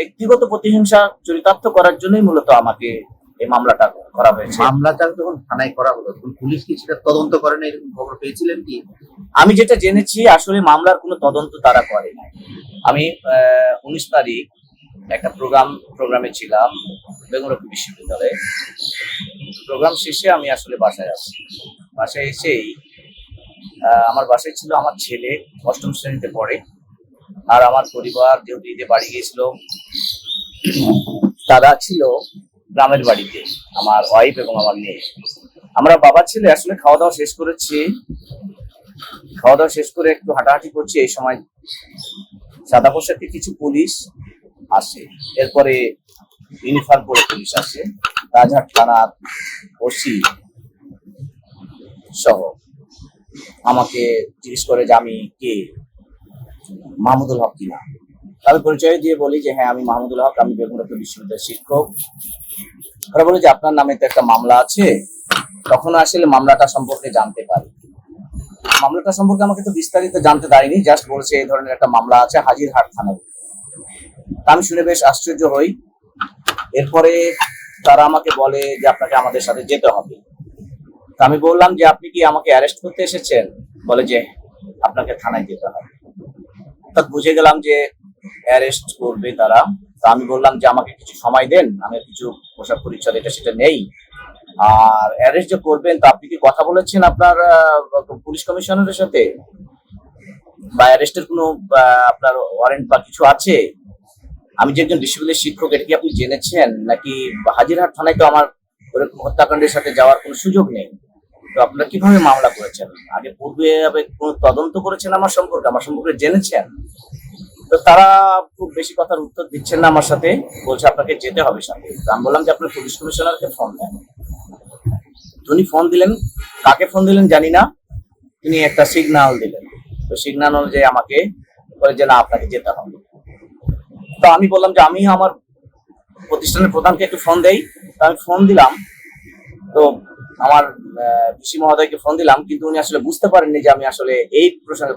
ব্যক্তিগত প্রতিহিংসা চরিতার্থ করার জন্যই মূলত আমাকে এই মামলাটা করা হয়েছে। মামলাটা যখন থানায় করা হলো তখন পুলিশ কি সেটা তদন্ত করেন এরকম খবর পেয়েছিলেন কি? আমি যেটা জেনেছি আসলে মামলার কোনো তদন্ত তারা করে নাই। আমি উনিশ তারিখ একটা প্রোগ্রাম প্রোগ্রামে ছিলাম বেঙ্গলপুর বিশ্ববিদ্যালয়ে। প্রোগ্রাম শেষে আমি আসলে বাসায় আসি। বাসায় এসেই আমার বাসায় ছিল আমার ছেলে অষ্টম শ্রেণীতে পড়ে। আর আমার পরিবার যেহেতু ঈদে বাড়ি গিয়েছিল তারা ছিল গ্রামের বাড়িতে, আমার ওয়াইফ এবং আমার মেয়ে। আমরা বাবা ছেলে আসলে খাওয়া দাওয়া শেষ করেছি। খাওয়া দাওয়া শেষ করে একটু হাঁটাহাঁটি করছি, এই সময় সাদা পোশাকে কিছু পুলিশ আসে। এরপরে ইউনিফর্ম পরে পুলিশ আসে। রাজহাট থানার ওসি সহ আমাকে জিজ্ঞেস করে যে আমি কে? মাহমুদুল হক কিনা? আমি পরিচয় দিয়ে বলি যে হ্যাঁ আমি মাহমুদুল হক, আমি বেগুনরত্ন বিশ্ববিদ্যালয়ের শিক্ষক। ওরা বলে যে আপনার নামে তো একটা মামলা আছে, তখন আসলে মামলাটা সম্পর্কে জানতে পারি। মামলাটা সম্পর্কে আমাকে তো বিস্তারিত জানতে দেয়নি জাস্ট বলছে এই ধরনের একটা মামলা আছে হাজিরহাট থানায়। তা আমি শুনে বেশ আশ্চর্য হই। এরপরে তারা আমাকে বলে যে আপনাকে আমাদের সাথে যেতে হবে। তা আমি বললাম যে আপনি কি আমাকে অ্যারেস্ট করতে এসেছেন? বলে যে আপনাকে থানায় যেতে হবে। অর্থাৎ বুঝে গেলাম যে অ্যারেস্ট করবে তারা। তা আমি বললাম যে, আমাকে কিছু সময় দেন, আমি কিছু পোশাক পরিচ্ছদ, এটা সেটা নেই। আর অ্যারেস্ট যে করবেন, তা আপনি কি কথা বলেছেন আপনার পুলিশ কমিশনারের সাথে? বা অ্যারেস্টের কোনো আপনার ওয়ারেন্ট বা কিছু আছে? আমি যে একজন বিশ্ববিদ্যালয়ের শিক্ষক, এটা কি আপনি জেনেছেন? নাকি হাজিরহাট থানায় তো আমার ওরকম হত্যাকাণ্ডের সাথে যাওয়ার কোনো সুযোগ নেই? তো আপনারা কীভাবে মামলা করেছেন? আগে পূর্বে কোনো তদন্ত করেছেন আমার সম্পর্কে? আমার সম্পর্কে জেনেছেন? তো তারা খুব বেশি কথার উত্তর দিচ্ছেন না আমার সাথে। বলছে আপনাকে যেতে হবে সাথে। আমি বললাম যে আপনার পুলিশ কমিশনারকে ফোন দেন। উনি ফোন দিলেন। কাকে ফোন দিলেন জানি না। তিনি একটা সিগন্যাল দিলেন। তো সিগন্যাল অনুযায়ী আমাকে বলে যে, না, আপনাকে যেতে হবে। তো আমি বললাম যে, আমি আমার প্রতিষ্ঠানের প্রধানকে একটু ফোন দেই। তো আমি ফোন দিলাম। তো আমার কৃষি মহোদয়কে ফোন দিলাম। কিন্তু উনি আসলে বুঝতে পারেননি যে, আমি আসলে এই প্রসঙ্গে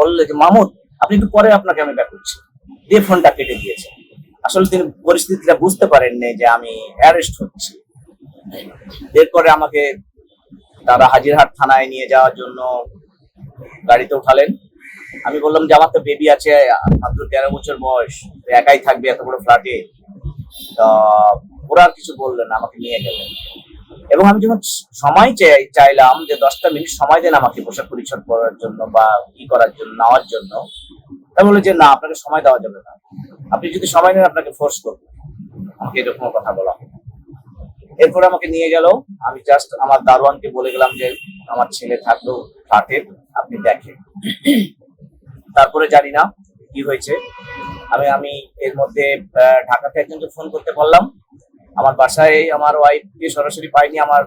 বললে যে মাহমুদ আপনি একটু পরে আপনাকে আমি ব্যাক করছি। দিয়ে ফোনটা কেটে দিয়েছে। আসলে তিনি পরিস্থিতিটা বুঝতে পারেননি যে আমি অ্যারেস্ট হচ্ছি। এরপরে আমাকে তারা হাজিরহাট থানায় নিয়ে যাওয়ার জন্য গাড়িতে উঠালেন। আমি বললাম যে, আমার তো বেবি আছে মাত্র তেরো বছর বয়স একাই থাকবে এত বড় ফ্ল্যাটে তা ওরা কিছু বললেন আমাকে নিয়ে গেলেন। এবং আমি যখন সময় চাই, চাইলাম যে দশটা মিনিট সময় দেন আমাকে পোশাক পরিচ্ছদ করার জন্য বা ই করার জন্য, নেওয়ার জন্য তা বলে যে, না, আপনাকে সময় দেওয়া যাবে না। আপনি যদি সময় নেন, আপনাকে ফোর্স করব। আমাকে এরকম কথা বলা। এরপরে আমাকে নিয়ে গেল। আমি জাস্ট আমার দারোয়ানকে বলে গেলাম যে, আমার ছেলে থাকল ফ্ল্যাটে, আপনি দেখেন। তারপরে জানি না কি হয়েছে। আমি আমি এর মধ্যে ঢাকাতে একজনকে ফোন করতে পারলাম। আমার বাসায় আমার ওয়াইফকে সরাসরি পাইনি, আমার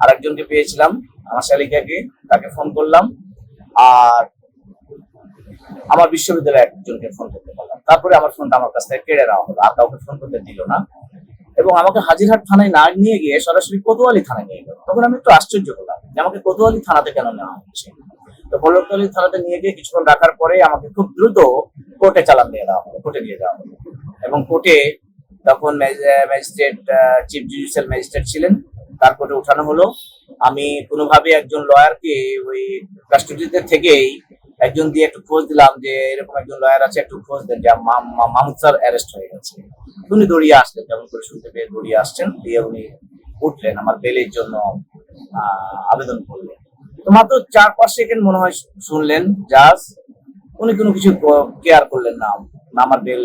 আরেকজনকে পেয়েছিলাম, আমার শালিকাকে, তাকে ফোন করলাম। আর আমার বিশ্ববিদ্যালয়ে একজনকে ফোন করতে পারলাম। তারপরে আমার ফোনটা আমার কাছ থেকে কেড়ে নেওয়া হলো, আর কাউকে ফোন করতে দিল না। এবং আমাকে হাজিরহাট থানায় না নিয়ে গিয়ে সরাসরি কোতোয়ালি থানায় নিয়ে গেল। তখন আমি একটু আশ্চর্য হলাম যে আমাকে কোতোয়ালি থানাতে কেন নেওয়া হচ্ছে? তো কোতোয়ালি থানাতে নিয়ে গিয়ে কিছুক্ষণ রাখার পরে আমাকে খুব দ্রুত কোর্টে চালান দিয়ে দেওয়া হলো, কোর্টে নিয়ে যাওয়া হলো। এবং কোর্টে তখন ম্যাজিস্ট্রেট চিফ জুডিশিয়াল ম্যাজিস্ট্রেট ছিলেন। তারপরে উঠানো হলো। আমি কোনোভাবে একজন লয়ারকে ওই কাস্টডিতে থেকেই একজন দিয়ে একটু খোঁজ দিলাম যে এরকম একজন লয়ার আছে, একটু খোঁজ দেন যে মাহমুদ স্যার অ্যারেস্ট হয়ে গেছে। উনি দৌড়িয়ে আসলেন যেমন করে শুনতে পেয়ে দৌড়িয়ে আসছেন, দিয়ে উনি উঠলেন, আমার বেলের জন্য আবেদন করলেন। মাত্র চার, পাঁচ সেকেন্ড মনে হয় শুনলেন, জাজ, উনি কোনো কিছু কেয়ার করলেন না আমার বেল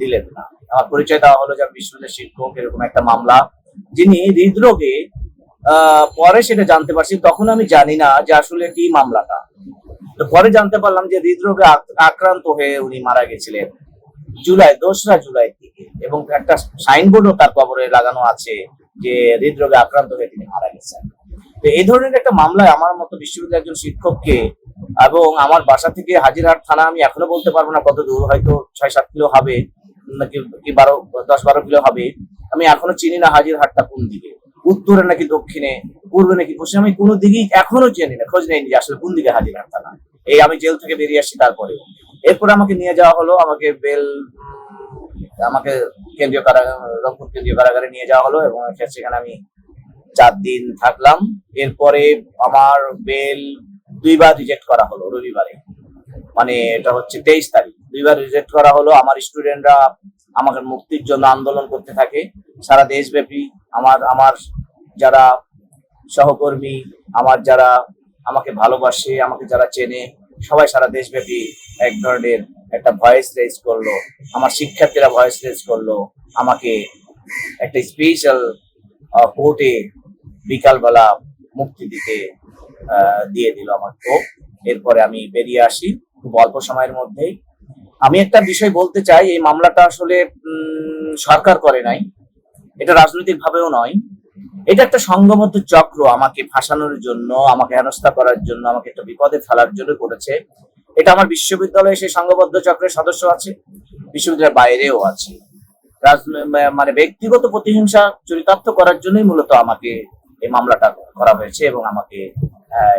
দিলেন না। আমার পরিচয় দেওয়া হলো যে বিশ্ববিদ্যালয়ের শিক্ষক, এরকম একটা মামলা। যিনি হৃদরোগে পরে সেটা জানতে পারছি, তখন আমি জানি না যে আসলে কি মামলাটা। তো পরে জানতে পারলাম যে হৃদরোগে আক্রান্ত হয়ে উনি মারা গেছিলেন। জুলাই, দোসরা জুলাই থেকে। এবং একটা সাইনবোর্ডও তার কবরে লাগানো আছে যে হৃদরোগে আক্রান্ত হয়ে তিনি মারা গেছেন। তো এই ধরনের একটা মামলায় আমার মতো বিশ্ববিদ্যালয়ের একজন শিক্ষককে এবং আমার বাসা থেকে হাজিরহাট থানা আমি এখনও বলতে পারব না কত দূর, হয়তো ছয় সাত কিলো হবে নাকি বারো দশ বারো কিলো হবে। আমি এখনও চিনি না হাজিরহাটটা কোন দিকে। উত্তরে নাকি দক্ষিণে পূর্বে নাকি? পশ্চিমে আমি কোনো দিকেই এখনও চিনি না, খোঁজ নেইনি যে আসলে কোন দিকে হাজিরহাট থানা এই আমি জেল থেকে বেরিয়ে আসছি তারপরে এরপর আমাকে নিয়ে যাওয়া হলো, আমাকে বেল আমাকে কেন্দ্রীয় কারাগার রংপুর কেন্দ্রীয় কারাগারে নিয়ে যাওয়া হলো এবং সেখানে আমি চার দিন থাকলাম। এরপরে আমার বেল দুইবার রিজেক্ট করা হলো রবিবারে। মানে এটা হচ্ছে তেইশ তারিখ। দুইবার রিজেক্ট করা হলো, আমার স্টুডেন্টরা আমাকে মুক্তির জন্য আন্দোলন করতে থাকে। সারা দেশব্যাপী আমার আমার যারা সহকর্মী, আমার যারা আমাকে ভালোবাসে, আমাকে যারা চেনে, সবাই সারা দেশব্যাপী এক ধরনের একটা ভয়েস রেজ করল। আমার শিক্ষার্থীরা ভয়েস রেজ করল। আমাকে একটা স্পেশাল কোর্টে বিকালবেলা মুক্তি দিতে দিয়ে দিল আমার কোপ এরপরে আমি বেরিয়ে আসি খুব অল্প সময়ের মধ্যেই। আমি একটা বিষয় বলতে চাই, এই মামলাটা আসলে সরকার করে নাই। এটা রাজনৈতিক ভাবেও নয়। এটা একটা সংঘবদ্ধ চক্র আমাকে ফাঁসানোর জন্য, আমাকে হেনস্থা করার জন্য, আমাকে একটা বিপদে ফেলার জন্য করেছে। এটা আমার বিশ্ববিদ্যালয়ে সেই সংঘবদ্ধ চক্রের সদস্য আছে, বিশ্ববিদ্যালয়ের বাইরেও আছে। মানে ব্যক্তিগত প্রতিহিংসা চরিতার্থ করার জন্যই মূলত আমাকে এই মামলাটা করা হয়েছে এবং আমাকে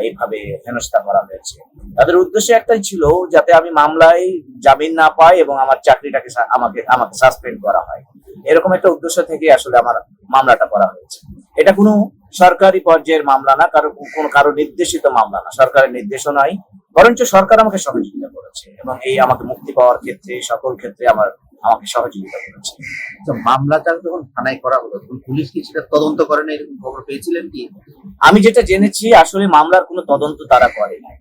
এইভাবে হেনস্থা করা হয়েছে। তাদের উদ্দেশ্য একটাই ছিল যাতে আমি মামলায় জামিন না পাই এবং আমার চাকরিটাকে আমাকে আমাকে সাসপেন্ড করা হয়। এরকম একটা উদ্দেশ্য থেকে আসলে আমার মামলাটা করা হয়েছে। এটা কোনো সরকারি পর্যায়ের মামলা না কারও কোনো কারও নির্দেশিত মামলা না সরকারের নির্দেশও নয় বরঞ্চ সরকার আমাকে সহযোগিতা করেছে এবং এই আমাকে মুক্তি পাওয়ার ক্ষেত্রে সকল ক্ষেত্রে আমার আমাকে সহযোগিতা করেছে। তো মামলাটা যখন থানায় করা হলো তখন পুলিশ কি সেটা তদন্ত করে না এরকম খবর পেয়েছিলেন কি? আমি যেটা জেনেছি আসলে মামলার কোনো তদন্ত তারা করে না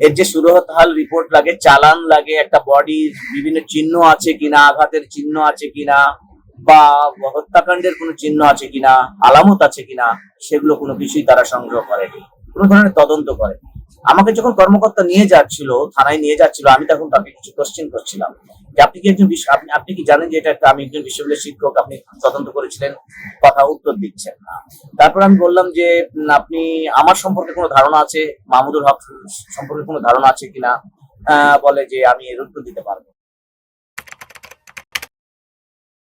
এর যে সুরহতাল রিপোর্ট লাগে চালান লাগে একটা বডির বিভিন্ন চিহ্ন আছে কিনা আঘাতের চিহ্ন আছে কিনা বা হত্যাকাণ্ডের কোনো চিহ্ন আছে কিনা, আলামত আছে কিনা, সেগুলো কোনো কিছুই তারা সংগ্রহ করেনি, কোনো ধরনের তদন্ত করে আমাকে যখন কর্মকর্তা নিয়ে যাচ্ছিল, থানায় নিয়ে যাচ্ছিল, আমি তখন তাকে কিছু কোশ্চেন করছিলাম। যে আপনি কি একজন আপনি আপনি কি জানেন যে এটা আমি একজন বিশ্ববিদ্যালয়ের শিক্ষক, আপনি তদন্ত করেছিলেন? কথা উত্তর দিচ্ছেন না। তারপর আমি বললাম যে আপনি আমার সম্পর্কে কোনো ধারণা আছে? মাহমুদুল হক সম্পর্কে কোনো ধারণা আছে কিনা? বলে যে, আমি এর উত্তর দিতে পারব।